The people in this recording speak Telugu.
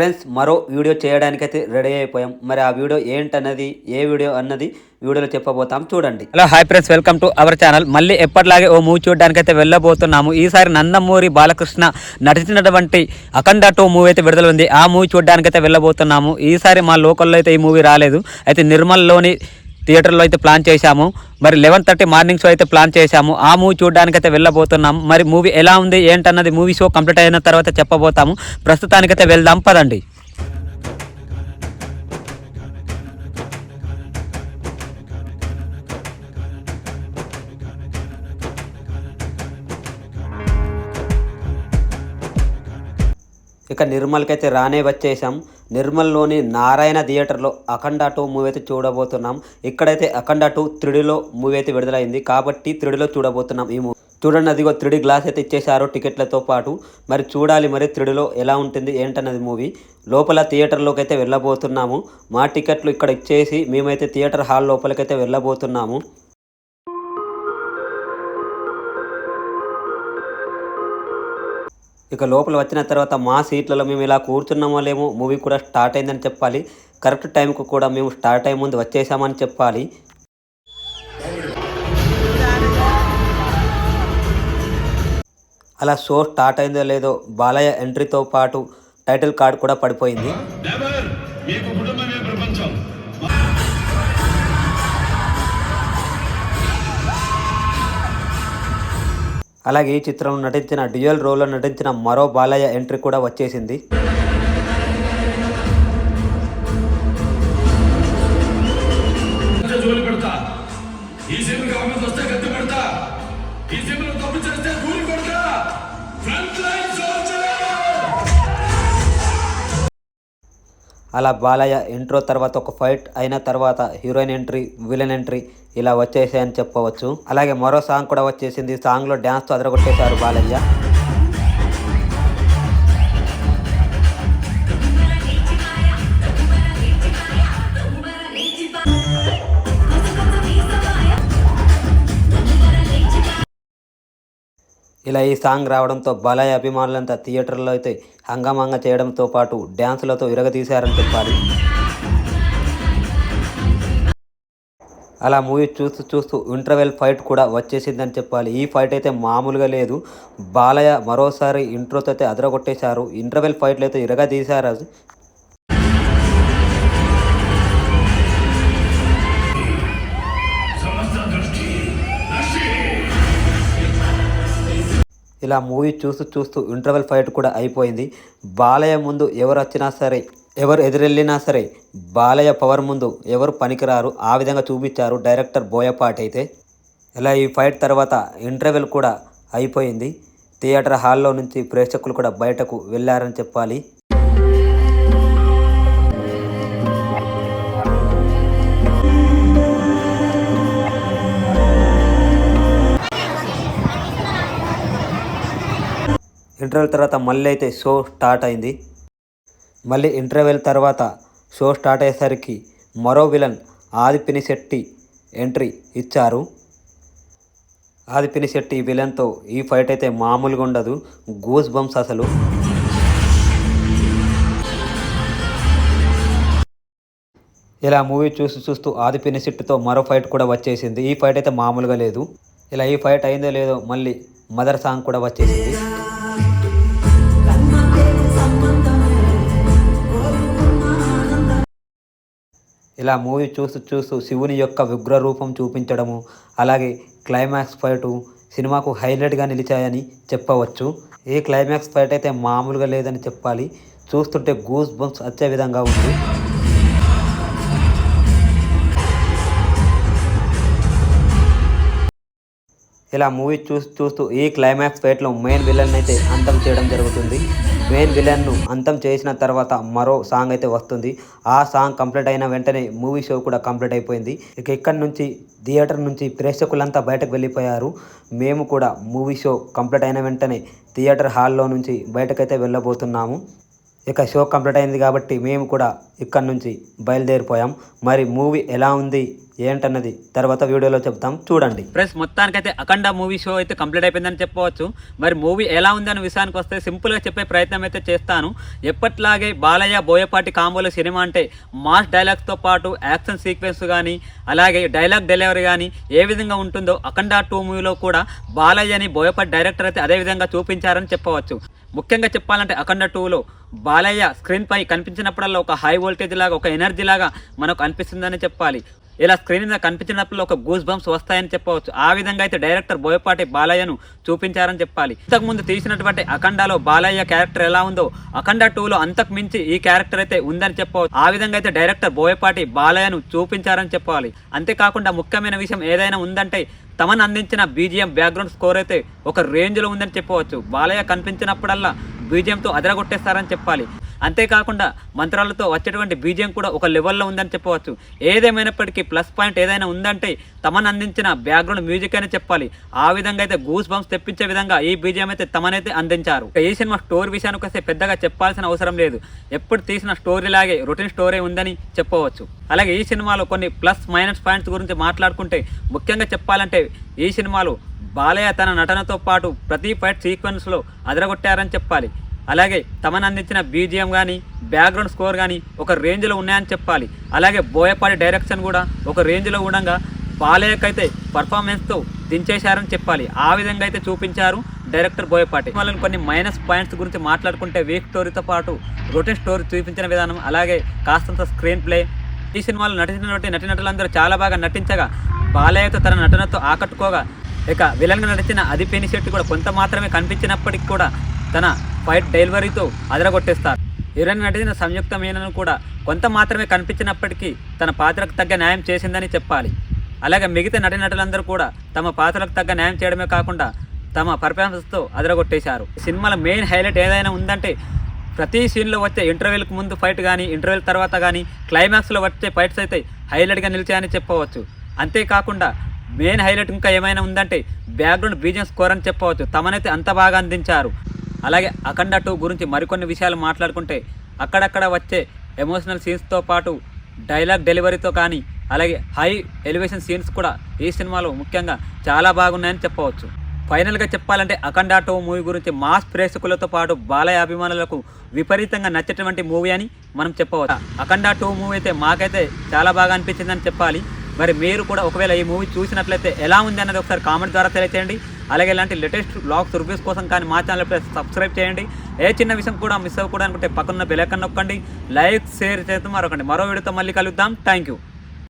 ఫ్రెండ్స్ మరో వీడియో చేయడానికైతే రెడీ అయిపోయాం. మరి ఆ వీడియో ఏంటన్నది ఏ వీడియో అన్నది వీడియోలో చెప్పబోతాం. చూడండి. Hello hi friends welcome to our channel. మళ్ళీ ఎప్పటిలాగే ఓ మూవీ చూడడానికైతే అయితే వెళ్ళబోతున్నాము. ఈసారి నందమూరి బాలకృష్ణ నటించినటువంటి అఖండ టూ మూవీ అయితే విడుదల ఉంది. ఆ మూవీ చూడడానికైతే వెళ్ళబోతున్నాము. ఈసారి మా లోకల్లో అయితే ఈ మూవీ రాలేదు. అయితే నిర్మల్లోని థియేటర్లో అయితే ప్లాన్ చేశాము. మరి లెవెన్ థర్టీ మార్నింగ్ షో అయితే ప్లాన్ చేశాము. ఆ మూవీ చూడడానికి అయితే వెళ్ళబోతున్నాం. మరి మూవీ ఎలా ఉంది ఏంటన్నది మూవీ షో కంప్లీట్ అయిన తర్వాత చెప్పబోతాము. ప్రస్తుతానికైతే వెళ్దాం పదండి. ఇక నిర్మల్కి అయితే రానే వచ్చేసాం నిర్మల్లోని నారాయణ థియేటర్లో అఖండ టూ మూవీ అయితే చూడబోతున్నాం. ఇక్కడైతే అఖండ టూ త్రిడిలో మూవీ అయితే విడుదలైంది. కాబట్టి త్రిడిలో చూడబోతున్నాం ఈ మూవీ. చూడండి అదిగో త్రిడి గ్లాస్ అయితే ఇచ్చేశారు టికెట్లతో పాటు. మరి చూడాలి మరి త్రిడిలో ఎలా ఉంటుంది ఏంటన్నది మూవీ. లోపల థియేటర్లోకి అయితే వెళ్ళబోతున్నాము. మా టికెట్లు ఇక్కడ ఇచ్చేసి మేమైతే థియేటర్ హాల్ లోపలికైతే వెళ్ళబోతున్నాము. ఇక లోపల వచ్చిన తర్వాత మా సీట్లలో మేము ఇలా కూర్చున్నామో లేమో మూవీ కూడా స్టార్ట్ అయిందని చెప్పాలి. కరెక్ట్ టైంకు కూడా మేము స్టార్ట్ అయ్యే ముందు వచ్చేసామని చెప్పాలి. అలా షో స్టార్ట్ అయిందో లేదో బాలయ్య ఎంట్రీతో పాటు టైటిల్ కార్డ్ కూడా పడిపోయింది. అలాగే ఈ చిత్రంలో నటించిన డ్యూయల్ రోల్లో నటించిన మరో బాలయ్య ఎంట్రీ కూడా వచ్చేసింది. అలా బాలయ్య ఇంట్రో తర్వాత ఒక ఫైట్ అయిన తర్వాత హీరోయిన్ ఎంట్రీ విలన్ ఎంట్రీ ఇలా వచ్చేసాయని చెప్పవచ్చు. అలాగే మరో సాంగ్ కూడా వచ్చేసింది. సాంగ్లో డ్యాన్స్తో అదరగొట్టేశారు బాలయ్య. ఇలా ఈ సాంగ్ రావడంతో బాలయ్య అభిమానులంతా థియేటర్లో అయితే హంగామంగా చేయడంతో పాటు డ్యాన్సులతో ఇరగదీశారని చెప్పాలి. అలా మూవీ చూస్తూ చూస్తూ ఇంటర్వెల్ ఫైట్ కూడా వచ్చేసిందని చెప్పాలి. ఈ ఫైట్ అయితే మామూలుగా లేదు. బాలయ్య మరోసారి ఇంట్రోతో అయితే అదరగొట్టేశారు. ఇంటర్వెల్ ఫైట్లు అయితే ఇరగదీశారు ఇలా మూవీ చూస్తూ చూస్తూ ఇంటర్వెల్ ఫైట్ కూడా అయిపోయింది. బాలయ్య ముందు ఎవరు వచ్చినా సరే ఎవరు ఎదురెళ్ళినా సరే బాలయ్య పవర్ ముందు ఎవరు పనికిరారు ఆ విధంగా చూపించారు డైరెక్టర్ బోయపాటి అయితే. ఇలా ఈ ఫైట్ తర్వాత ఇంటర్వెల్ కూడా అయిపోయింది. థియేటర్ హాల్లో నుంచి ప్రేక్షకులు కూడా బయటకు వెళ్ళారని చెప్పాలి. ఇంటర్వెల్ తర్వాత మళ్ళీ అయితే షో స్టార్ట్ అయింది. మళ్ళీ ఇంటర్వెల్ తర్వాత షో స్టార్ట్ అయ్యేసరికి మరో విలన్ ఆదిపిని శెట్టి ఎంట్రీ ఇచ్చారు. ఆదిపిని శెట్టి విలన్తో ఈ ఫైట్ అయితే మామూలుగా ఉండదు గూస్ బంప్స్ అసలు. ఇలా మూవీ చూసి చూస్తూ ఆదిపిని శెట్టితో మరో ఫైట్ కూడా వచ్చేసింది. ఈ ఫైట్ అయితే మామూలుగా లేదు. ఇలా ఈ ఫైట్ అయిందో లేదో మళ్ళీ మదర్ సాంగ్ కూడా వచ్చేసింది. ఇలా మూవీ చూస్తూ చూస్తూ శివుని యొక్క విగ్రహ రూపం చూపించడము అలాగే క్లైమాక్స్ ఫైట్ సినిమాకు హైలైట్గా నిలిచాయని చెప్పవచ్చు. ఈ క్లైమాక్స్ ఫైట్ అయితే మామూలుగా లేదని చెప్పాలి. చూస్తుంటే గూస్ బంప్స్ వచ్చే విధంగా ఉంది. ఇలా మూవీ చూస్తూ చూస్తూ ఈ క్లైమాక్స్ ఫైట్లో మెయిన్ విలన్ అయితే అంతం చేయడం జరుగుతుంది. మెయిన్ విలన్ను అంతం చేసిన తర్వాత మరో సాంగ్ అయితే వస్తుంది. ఆ సాంగ్ కంప్లీట్ అయిన వెంటనే మూవీ షో కూడా కంప్లీట్ అయిపోయింది. ఇక ఇక్కడ నుంచి థియేటర్ నుంచి ప్రేక్షకులంతా బయటకు వెళ్ళిపోయారు. మేము కూడా మూవీ షో కంప్లీట్ అయిన వెంటనే థియేటర్ హాల్లో నుంచి బయటకైతే వెళ్ళబోతున్నాము. ఇక షో కంప్లీట్ అయింది కాబట్టి మేము కూడా ఇక్కడ నుంచి బయలుదేరిపోయాం. మరి మూవీ ఎలా ఉంది ఏంటన్నది తర్వాత వీడియోలో చెప్తాం. చూడండి. ఫ్రెండ్స్ మొత్తానికైతే అఖండ మూవీ షో అయితే కంప్లీట్ అయిపోయిందని చెప్పవచ్చు. మరి మూవీ ఎలా ఉంది అనే విషయానికి వస్తే సింపుల్గా చెప్పే ప్రయత్నం అయితే చేస్తాను. ఎప్పట్లాగే బాలయ్య బోయపాటి కాంబోలో సినిమా అంటే మాస్ డైలాగ్స్తో పాటు యాక్షన్ సీక్వెన్స్ కానీ అలాగే డైలాగ్ డెలివరీ కానీ ఏ విధంగా ఉంటుందో అఖండ టూ మూవీలో కూడా బాలయ్యని బోయపాటి డైరెక్టర్ అయితే అదే విధంగా చూపించారని చెప్పవచ్చు. ముఖ్యంగా చెప్పాలంటే అఖండ టూలో బాలయ్య స్క్రీన్ పై కనిపించినప్పుడల్లా ఒక హై వోల్టేజ్ లాగా ఒక ఎనర్జీ లాగా మనకు అనిపిస్తుందని చెప్పాలి. ఇలా స్క్రీన్ మీద కనిపించినప్పుడు ఒక గూస్ బంప్స్ వస్తాయని చెప్పవచ్చు. ఆ విధంగా అయితే డైరెక్టర్ బోయపాటి బాలయ్యను చూపించారని చెప్పాలి. ఇంతకుముందు తీసినటువంటి అఖండాలో బాలయ్య క్యారెక్టర్ ఎలా ఉందో అఖండ టూలో అంతకు మించి ఈ క్యారెక్టర్ అయితే ఉందని చెప్పవచ్చు. ఆ విధంగా అయితే డైరెక్టర్ బోయపాటి బాలయ్యను చూపించారని చెప్పాలి. అంతేకాకుండా ముఖ్యమైన విషయం ఏదైనా ఉందంటే తమను అందించిన బీజిఎం బ్యాక్గ్రౌండ్ స్కోర్ అయితే ఒక రేంజ్లో ఉందని చెప్పవచ్చు. బాలయ్య కనిపించినప్పుడల్లా బీజిఎంతో అదరగొట్టేస్తారని చెప్పాలి. అంతేకాకుండా మంత్రాలతో వచ్చేటువంటి బీజియం కూడా ఒక లెవెల్లో ఉందని చెప్పవచ్చు. ఏదేమైనప్పటికీ ప్లస్ పాయింట్ ఏదైనా ఉందంటే తమను అందించిన బ్యాక్గ్రౌండ్ మ్యూజిక్ అని చెప్పాలి. ఆ విధంగా అయితే గూస్ బంప్స్ తెప్పించే విధంగా ఈ బీజియం అయితే తమనైతే అందించారు. ఈ సినిమా స్టోరీ విషయానికి వస్తే పెద్దగా చెప్పాల్సిన అవసరం లేదు. ఎప్పుడు తీసిన స్టోరీ లాగే రొటీన్ స్టోరీ ఉందని చెప్పవచ్చు. అలాగే ఈ సినిమాలో కొన్ని ప్లస్ మైనస్ పాయింట్స్ గురించి మాట్లాడుకుంటే ముఖ్యంగా చెప్పాలంటే ఈ సినిమాలో బాలయ్య తన నటనతో పాటు ప్రతి ఫైట్ సీక్వెన్స్లో అదరగొట్టారని చెప్పాలి. అలాగే తమను అందించిన బీజిఎం కానీ బ్యాక్గ్రౌండ్ స్కోర్ కానీ ఒక రేంజ్లో ఉన్నాయని చెప్పాలి. అలాగే బోయపాటి డైరెక్షన్ కూడా ఒక రేంజ్లో ఉండగా బాలయ్యకైతే పర్ఫార్మెన్స్తో దించేశారని చెప్పాలి. ఆ విధంగా అయితే చూపించారు డైరెక్టర్ బోయపాటి. వాళ్ళని కొన్ని మైనస్ పాయింట్స్ గురించి మాట్లాడుకుంటే వీక్ స్టోరీతో పాటు రొటీన్ స్టోరీ చూపించిన విధానం అలాగే కాస్తంత స్క్రీన్ ప్లే ఈ సినిమాలో నటించినటువంటి నటీనటులందరూ చాలా బాగా నటించగా బాలయ్యతో తన నటనతో ఆకట్టుకోగా ఇక విలన్గా నడిచిన అదిపేని శెట్టి కూడా కొంత మాత్రమే కనిపించినప్పటికీ కూడా తన ఫైట్ డెలివరీతో అదరగొట్టేస్తారు. హీరోయిన్ నటించిన సంయుక్త మీనను కూడా కొంత మాత్రమే కనిపించినప్పటికీ తన పాత్రకు తగ్గ న్యాయం చేసిందని చెప్పాలి. అలాగే మిగతా నటీనటులందరూ కూడా తమ పాత్రలకు తగ్గ న్యాయం చేయడమే కాకుండా తమ పర్ఫార్మెన్స్తో అదరగొట్టేశారు. సినిమాల మెయిన్ హైలైట్ ఏదైనా ఉందంటే ప్రతి సీన్లో వచ్చే ఇంటర్వెల్కి ముందు ఫైట్ కానీ ఇంటర్వెల్ తర్వాత కానీ క్లైమాక్స్లో వచ్చే ఫైట్స్ అయితే హైలైట్గా నిలిచాయని చెప్పవచ్చు. అంతేకాకుండా మెయిన్ హైలైట్ ఇంకా ఏమైనా ఉందంటే బ్యాక్గ్రౌండ్ బీజియం స్కోర్ అని చెప్పవచ్చు. తమనైతే అంత బాగా అందించారు. అలాగే అఖండ టూ గురించి మరికొన్ని విషయాలు మాట్లాడుకుంటే అక్కడక్కడ వచ్చే ఎమోషనల్ సీన్స్తో పాటు డైలాగ్ డెలివరీతో కానీ అలాగే హై ఎలివేషన్ సీన్స్ కూడా ఈ సినిమాలో ముఖ్యంగా చాలా బాగున్నాయని చెప్పవచ్చు. ఫైనల్గా చెప్పాలంటే అఖండ టూ మూవీ గురించి మాస్ ప్రేక్షకులతో పాటు బాలయ్య అభిమానులకు విపరీతంగా నచ్చేటువంటి మూవీ అని మనం చెప్పవచ్చు. అఖండ టూ మూవీ అయితే మాకైతే చాలా బాగా అనిపించిందని చెప్పాలి. మరి మీరు కూడా ఒకవేళ ఈ మూవీ చూసినట్లయితే ఎలా ఉంది అన్నది ఒకసారి కామెంట్ ద్వారా తెలియచేయండి. అలాగే ఇలాంటి లేటెస్ట్ బ్లాగ్స్ రివ్యూస్ కోసం కానీ మా ఛానల్ సబ్స్క్రైబ్ చేయండి. ఏ చిన్న విషయం కూడా మిస్ అవ్వకూడదు అనుకుంటే పక్కన బెల్ నొక్కండి. లైక్ షేర్ చేస్తే మరొకండి మరో వీడియోతో మళ్ళీ కలుద్దాం. Thank you